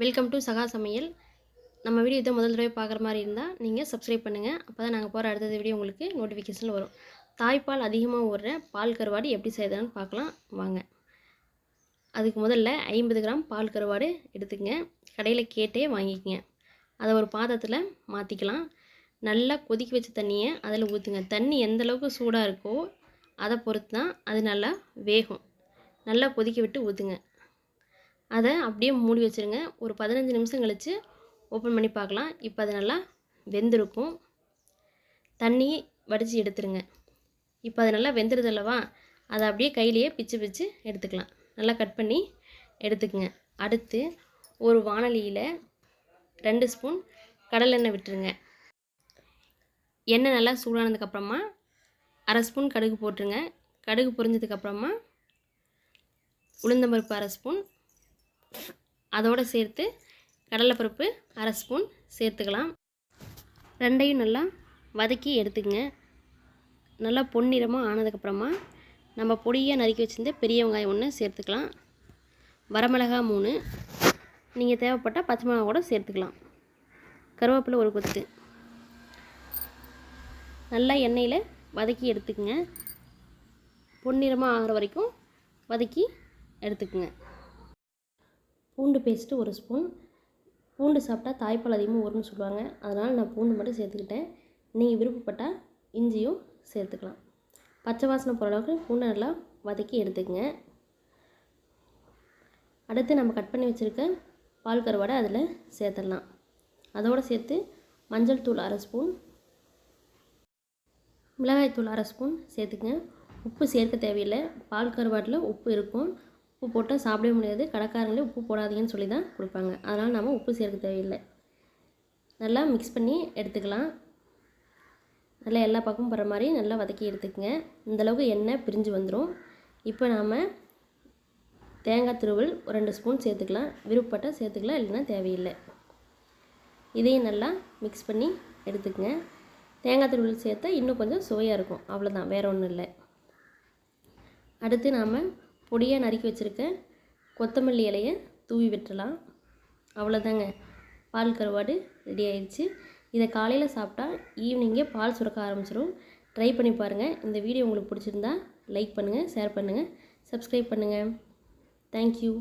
Welcome to சகா சமையல் நம்ம வீடியோ இதை முதல் தடவை பார்க்குற மாதிரி இருந்தால் நீங்கள் சப்ஸ்கிரைப் பண்ணுங்கள் அப்போ தான் நாங்கள் போகிற அடுத்தது வீடியோ உங்களுக்கு நோட்டிஃபிகேஷனில் வரும். தாய்ப்பால் அதிகமாக ஓடுற பால் கருவாடு எப்படி செய்யறதுன்னு பார்க்கலாம். வாங்க. அதுக்கு முதல்ல ஐம்பது கிராம் பால் கருவாடு எடுத்துக்கங்க. கடையில் கேட்டே வாங்கிக்கங்க. அதை ஒரு பாத்திரத்தில் மாற்றிக்கலாம் நல்லா கொதிக்க வச்ச தண்ணியை அதில் ஊற்றுங்க தண்ணி எந்த அளவுக்கு சூடாக இருக்கோ அதை பொறுத்து தான் அது நல்லா வேகும். நல்லா கொதிக்க விட்டு ஊற்றுங்க அதை அப்படியே மூடி வச்சுருங்க. ஒரு பதினஞ்சு நிமிஷம் கழித்து ஓப்பன் பண்ணி பார்க்கலாம். இப்போ அது நல்லா வெந்திருக்கும். தண்ணி வடித்து எடுத்துருங்க. இப்போ அது நல்லா வெந்துருது அல்லவா? அதை அப்படியே கையிலேயே பிச்சு பிச்சு எடுத்துக்கலாம். நல்லா கட் பண்ணி எடுத்துக்கங்க. அடுத்து ஒரு வானலியில் ரெண்டு ஸ்பூன் கடலெண்ணெய் விட்டுருங்க. எண்ணெய் நல்லா சூடானதுக்கப்புறமா அரை ஸ்பூன் கடுகு போட்டுருங்க. கடுகு பொரிஞ்சதுக்கப்புறமா உளுந்தம்பருப்பு அரை ஸ்பூன் அதோடு சேர்த்து கடலைப்பருப்பு அரை ஸ்பூன் சேர்த்துக்கலாம். ரெண்டையும் நல்லா வதக்கி எடுத்துக்கங்க. நல்லா பொன்னிறமாக ஆனதுக்கப்புறமா நம்ம பொடியை நறுக்கி வச்சுருந்த பெரிய வெங்காயம் ஒன்று சேர்த்துக்கலாம். வரமிளகா மூணு. நீங்கள் தேவைப்பட்டால் பச்சை மிளகா கூட சேர்த்துக்கலாம். கருவேப்பிலை ஒரு கொத்து. நல்லா எண்ணெயில் வதக்கி எடுத்துக்கங்க. பொன்னிறமாக ஆகிற வரைக்கும் வதக்கி எடுத்துக்கங்க. பூண்டு பேஸ்ட்டு ஒரு ஸ்பூன். பூண்டு சாப்பிட்டா தாய்ப்பால் அதிகமாக வரும்னு சொல்லுவாங்க. அதனால் நான் பூண்டு மட்டும் சேர்த்துக்கிட்டேன். நீங்கள் விருப்பப்பட்டால் இஞ்சியும் சேர்த்துக்கலாம். பச்சை வாசனை போகிற அளவுக்கு பூண்டை நல்லா வதக்கி எடுத்துக்கங்க. அடுத்து நம்ம கட் பண்ணி வச்சுருக்க பால் கருவாடை அதில் சேர்த்துடலாம். அதோடு சேர்த்து மஞ்சள் தூள் அரை ஸ்பூன் மிளகாய் தூள் அரை ஸ்பூன் சேர்த்துக்கங்க. உப்பு சேர்க்க தேவையில்லை. பால் கருவாட்டில் உப்பு இருக்கும். உப்பு போட்டால் சாப்பிடவே முடியாது. கடைக்காரங்களே உப்பு போடாதீங்கன்னு சொல்லி தான் கொடுப்பாங்க. அதனால் நம்ம உப்பு சேர்க்க தேவையில்லை. நல்லா மிக்ஸ் பண்ணி எடுத்துக்கலாம். நல்லா எல்லா பக்கமும் படுற மாதிரி நல்லா வதக்கி எடுத்துக்கங்க. இந்தளவுக்கு எண்ணெய் பிரிஞ்சு வந்துடும் இப்போ நாம் தேங்காய் துருவல் ஒரு ரெண்டு ஸ்பூன் சேர்த்துக்கலாம். விருப்பப்பட்டால் சேர்த்துக்கலாம் இல்லைன்னா தேவையில்லை. இதையும் நல்லா மிக்ஸ் பண்ணி எடுத்துக்கங்க. தேங்காய் துருவல் சேர்த்தா இன்னும் கொஞ்சம் சுவையாக இருக்கும். அவ்வளோதான் வேறு ஒன்றும் இல்லை. அடுத்து நாம் பொடியாக நறுக்கி வச்சுருக்க கொத்தமல்லி இலையை தூவி விட்டுடலாம். அவ்வளோதாங்க பால் கருவாடு ரெடி ஆயிடுச்சு. இதை காலையில் சாப்பிட்டா ஈவினிங்கே பால் சுரக்க ஆரம்பிச்சிடும் ட்ரை பண்ணி பாருங்கள் இந்த வீடியோ உங்களுக்கு பிடிச்சிருந்தா லைக் பண்ணுங்கள் ஷேர் பண்ணுங்கள் சப்ஸ்கிரைப் பண்ணுங்கள் தேங்க்யூ